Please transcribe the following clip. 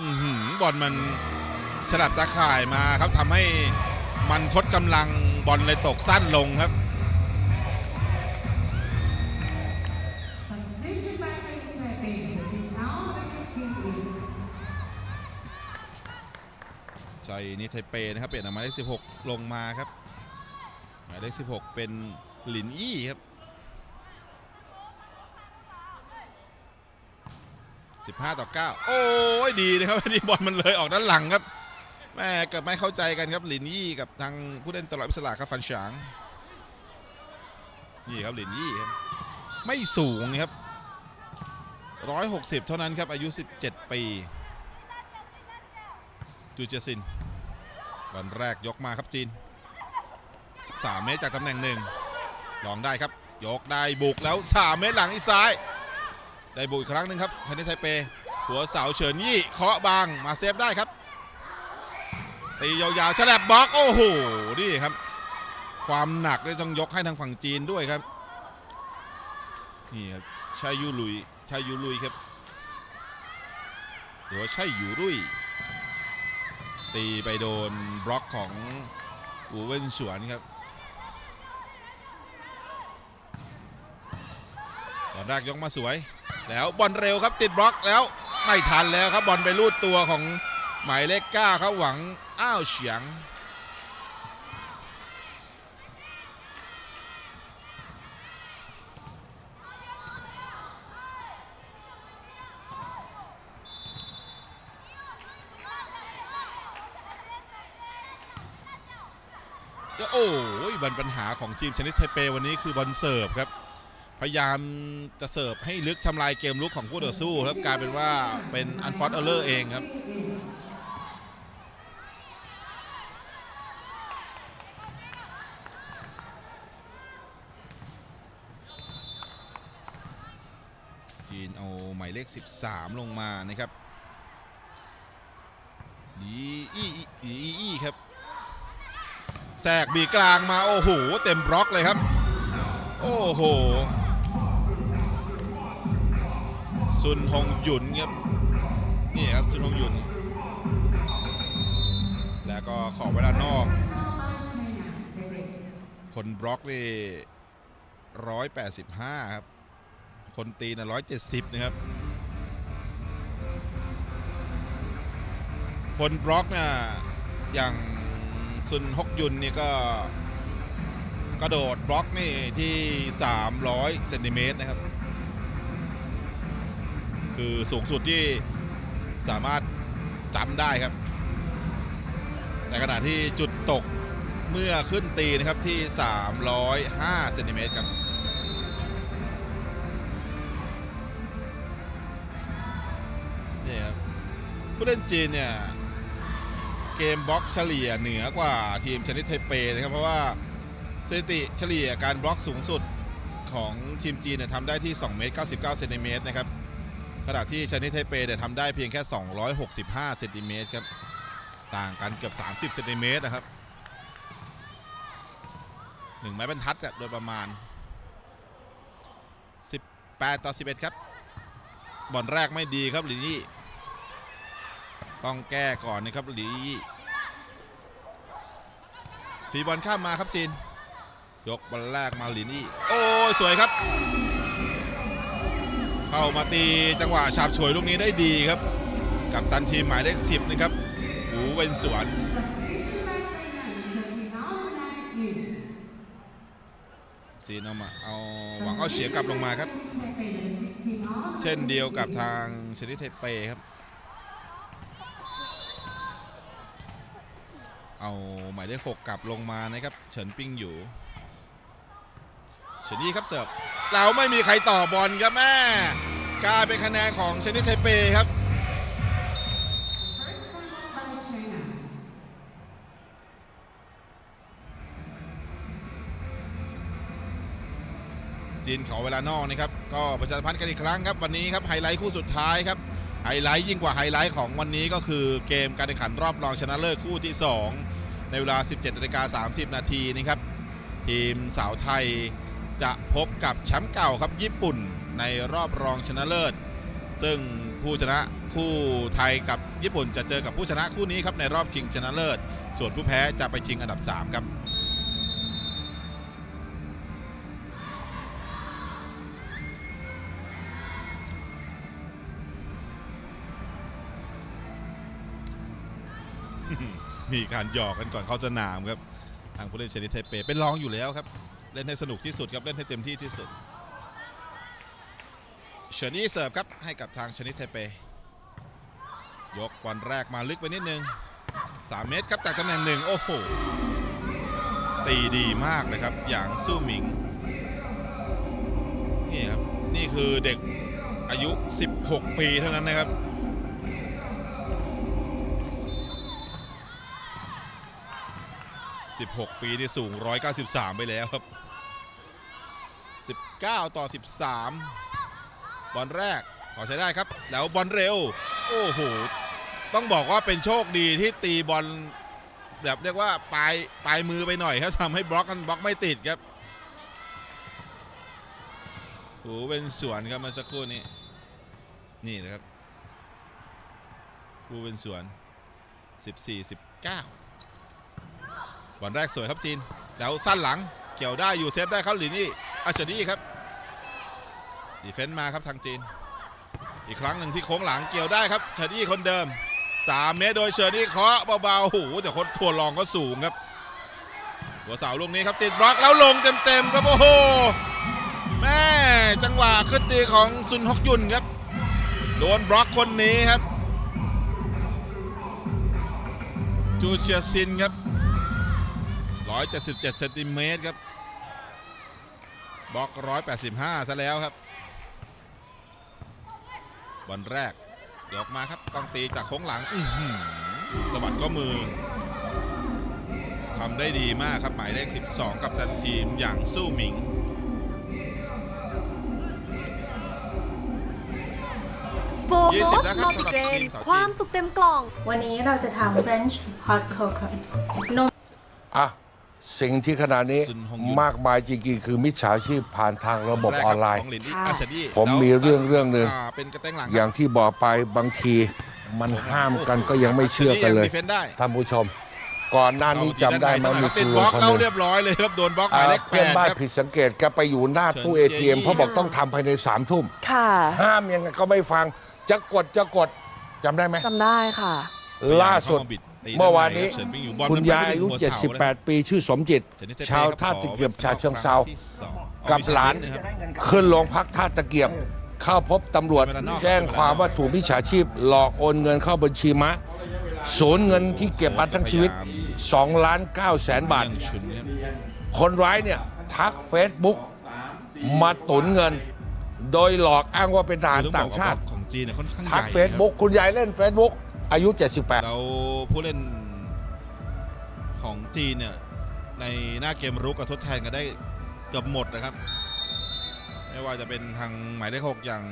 อื้อหือบอลมันฉลับตาข่ายมาครับทำให้มันทดกำลังบอลเลยตกสั้นลงครับ ใจนี่ไทเปนะครับเปลี่ยนออกมายเลข16 ลงมาครับหมายเลข16 เป็นหลินอี้ครับ 15 ต่อ 9 โอ้ยดีนะครับที่บอลมันเลยออกด้านหลังครับแม่เกิดไม่เข้าใจกันครับหลินยี่กับทางผู้เล่นตลอดอิสระครับฟันฉางนี่ครับหลินยี่ครับไม่สูงนะครับ160 เท่านั้นครับอายุ 17 ปีจูเจซินบอลแรกยกมาครับจีน 3 เมตรจากตำแหน่งหนึ่งลองได้ครับ ยกได้บุกแล้ว 3 เมตรหลังอีซ้าย ได้บุกอีกครั้งหนึ่งครับชนิดไทเป หัวเสาเฉินยี่เคาะบางมาเซฟได้ครับ ตียาวๆฉลับบล็อกโอ้โหนี่ครับ ความหนักเลยต้องยกให้ทางฝั่งจีนด้วยครับนี่ครับชายูลุยชายูลุยครับหรือว่าใช่ยูรุยตีไปโดนบล็อกของอูเวนสวนครับบอลแรกยกมาสวย แล้วบอลเร็วครับติดบล็อกแล้วไม่ทันแล้วครับบอลไปลูดตัวของหมายเลขเก้าครับหวังอ้าวเฉียง โอ้ยบันปัญหาของทีมชนิดไทเปวันนี้คือบอลเสิร์ฟครับ พยายามจะเสิร์ฟให้ลึกทำลายเกมลุกของคู่ต่อสู้ครับกลายเป็นว่าเป็นอันฟอร์เออร์เองครับจีนเอาหมายเลข 13 ลงมานะครับดีอีอีอีอีครับแทรกบีกลางมา โอ้โห เต็มบล็อกเลยครับ โอ้โห ซุนฮงหยุนครับนี่ครับซุนฮงหยุน แล้วก็ขอเวลานอก คนบล็อกนี่ร้อยแปดสิบห้าครับ คนตีนะร้อยเจ็ดสิบนะครับคนบล็อกน่ะอย่างซุนฮกยุนนี่ก็กระโดดบล็อกนี่ที่ 300เซนติเมตรนะครับ คือสูงสุดที่สามารถจำได้ครับ ในขณะที่จุดตกเมื่อขึ้นตีนะครับที่ 305เซนติเมตรครับนี่ครับผู้เล่นจีนเนี่ยเกมบล็อกเฉลี่ยเหนือกว่าทีมชนิดไทเปนะครับ เพราะว่าสถิติเฉลี่ยการบล็อกสูงสุดของทีมจีนเนี่ยทำได้ที่ 2 เมตร 99 เซนติเมตรนะครับ ขณะที่ชนิดไทเปเนี่ยทำได้เพียงแค่ 265เซนติเมตรครับต่างกันเกือบ 30เซนติเมตรนะครับหนึ่งไม้บรรทัดโดยประมาณ 18 ต่อ 11 ครับบอลแรกไม่ดีครับลินี่ต้องแก้ก่อนนะครับหลีฟีบอลข้ามมาครับจีน ยกบอลแรกมาหลินี่โอ้ยสวยครับ เข้ามาตีจังหวะฉาบฉวยลูกนี้ได้ดีครับ กับตันทีมหมายเลข10นะครับหูเวนสวนซีนเอามาเอาหวังเอาเฉียงกลับลงมาครับ เช่นเดียวกับทางชนิดไทเปครับ เอาหมายเลขหกกลับลงมานะครับเฉินปิ้งอยู่เฉินยี่ครับเสิร์ฟเราไม่มีใครต่อบอลครับแม่ กลายเป็นคะแนนของชนิดไทเปครับจีนขอเวลานอกนะครับก็ประชาสัมพันธ์กันอีกครั้งครับวันนี้ครับไฮไลท์คู่สุดท้ายครับไฮไลท์ยิ่งกว่าไฮไลท์ของวันนี้ก็คือเกมการแข่งขันรอบรองชนะเลิศคู่ที่ 2 ในเวลา 17นาฬิกา30 นาทีนะครับทีมสาวไทยจะพบกับแชมป์เก่าครับญี่ปุ่น ในรอบรองชนะเลิศ ซึ่งผู้ชนะคู่ไทยกับญี่ปุ่นจะเจอกับผู้ชนะคู่นี้ครับในรอบชิงชนะเลิศ ส่วนผู้แพ้จะไปชิงอันดับ 3 ครับมีการหยอกกันก่อนเข้าสนามครับ ทางผู้เล่นชนิดไทเปเป็นรองอยู่แล้วครับ เล่นให้สนุกที่สุดครับ เล่นให้เต็มที่ที่สุด เชนี่เสิร์ฟครับให้กับทางชนิดไทเป ยกบอลแรกมาลึกไปนิดนึง 3 เมตรครับจากตำแหน่งหนึ่งโอ้โห ตีดีมากเลยครับอย่างสู้หมิง นี่ครับ นี่คือเด็กอายุ 16 ปีเท่านั้นนะครับ16 ปีนี่สูง 193 ไปแล้วครับ 19 ต่อ 13 บอลแรกขอใช้ได้ครับ แล้วบอลเร็ว โอ้โห ต้องบอกว่าเป็นโชคดีที่ตีบอลแบบเรียกว่าปลายปลายมือไปหน่อยครับทำให้บล็อกกันบล็อกไม่ติดครับโอ้โหเป็นสวนครับมื่อสักครู่นี้ นี่นะครับผู้เป็นสวน 14 19บอลแรกสวยครับจีน แล้วสั้นหลังเกี่ยวได้อยู่เซฟได้ครับหลินี่อาชนีครับ ดีเฟนต์มาครับทางจีน อีกครั้งหนึ่งที่โค้งหลังเกี่ยวได้ครับเชอร์นี่คนเดิม 3 เมตรโดยเชอร์นี่เคาะเบาๆโอ้โหแต่คนทัวรองก็สูงครับหัวเสาลูกนี้ครับติดบล็อกแล้วลงเต็มๆครับโอ้โหแม่จังหวะขึ้นตีของซุนฮกยุนครับ โดนบล็อกคนนี้ครับจูเชียซินครับ 177เซนติเมตรครับบล็อก 185 ซะแล้วครับ บอลแรกยกมาครับต้องตีจากโค้งหลังอื้อหือสะบัดข้อมือทำได้ดีมากครับหมายเลข 12 กับตันทีมอย่างสู้หมิงโฟยี่โมสิบสแล้วครับมัลติเกรสำหรับทีนมสาวจีน ความสุขเต็มกล่อง วันนี้เราจะทำ French hot cocoa นม อะ สิ่งที่ขณะนี้ซุนฮงยุนมากมายจริงๆ คือมิจฉาชีพผ่านทางระบบแรกอคอนไลขน์องหลินค่ะอาชดีผมมีเรื่องเรื่องหนึ่งาเป็นกระเต้งหลังอย่างที่บอกไปบางทีมันห้ามกันก็ยังไม่เชื่อกันเลยดีเฟนได้ท่านผู้ชม ก่อนหน้านี้จำได้ไหมมีติดคุณบลุล็งอกคนหเรานึ่งเรียบร้อยเลยครับโดนบล็อกหอ่ามายเลขแปเพื่อนดบ้านครับผิดสังเกตแกไปอยู่หน้าตู้เชิเอญทีเอ็มเจยี่เขาบอกต้องทำภายในสามทุ่มค่ะห้ามยังไงก็ไม่ฟังจะกดจะกดจำได้ไหมจำได้ค่ะ ล่าสุดตีเมื่อวานนี้เฉินปิ้งอยู่บอลคุณมันไปยายไม่อาถึงยุหัวเสาเลย78 ปีชื่อสมจิตเฉินนี่เทเป้ชาวครับท่าตะเกียบขอชาเชิงเซาครั้ที่สองกับหลานเอวิชนิดนึงครับขึ้นโรงพักท่าตะเกียบ เข้าพบตำรวจเวลานอกแจ้งความว่าถูกมิจฉาชีพ หลอกโอนเงินเข้าบัญชีมะสูญเงินที่เก็บมาทั้งชีวิต2ล้าน9แสนบาทยังฉุนครับคนร้ายเนี่ย ทักเฟซบุ๊กมาตุนเงิน โดยหลอกอ้างว่าเป็นทหารคือต่างชาติของจีนเนี่ยค่อนข้างใหทักญ่เฟซบุ๊กคุณยายเล่นเฟซบุ๊ก อายุ 78 แล้วผู้เล่นของจีนเนี่ยในหน้าเกมรุกกับทดแทนกันได้เกือบหมดนะครับ ไม่ว่าจะเป็นทางหมายเลขหกอย่าง